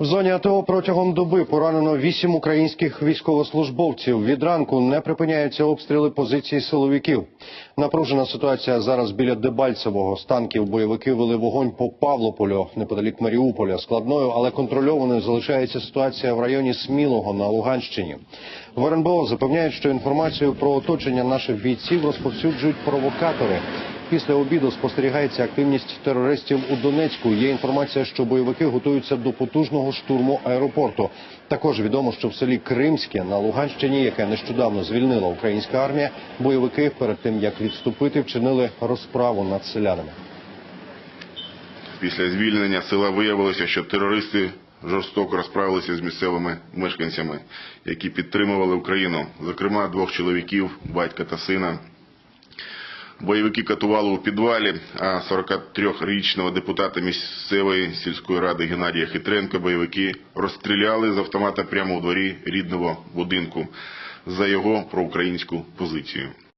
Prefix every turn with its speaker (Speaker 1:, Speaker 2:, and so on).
Speaker 1: В зоні АТО протягом доби поранено вісім українських військовослужбовців. Від ранку не припиняються обстріли позицій силовиків. Напружена ситуація зараз біля Дебальцевого. З танків бойовики вели вогонь по Павлополю неподалік Маріуполя. Складною, але контрольованою залишається ситуація в районі Смілого на Луганщині. В РНБО запевняють, що інформацію про оточення наших бійців розповсюджують провокатори. Після обіду спостерігається активність терористів у Донецьку. Є інформація, що бойовики готуються до потужного штурму аеропорту. Також відомо, що в селі Кримське на Луганщині, яке нещодавно звільнила українська армія, бойовики перед тим як відступити, вчинили розправу над селянами.
Speaker 2: Після звільнення села виявилося, що терористи жорстоко розправилися з місцевими мешканцями, які підтримували Україну, зокрема двох чоловіків, батька та сина. Бойовики катували у підвалі, а 43-річного депутата місцевої сільської ради Геннадія Хитренка бойовики розстріляли з автомата прямо у дворі рідного будинку за його проукраїнську позицію.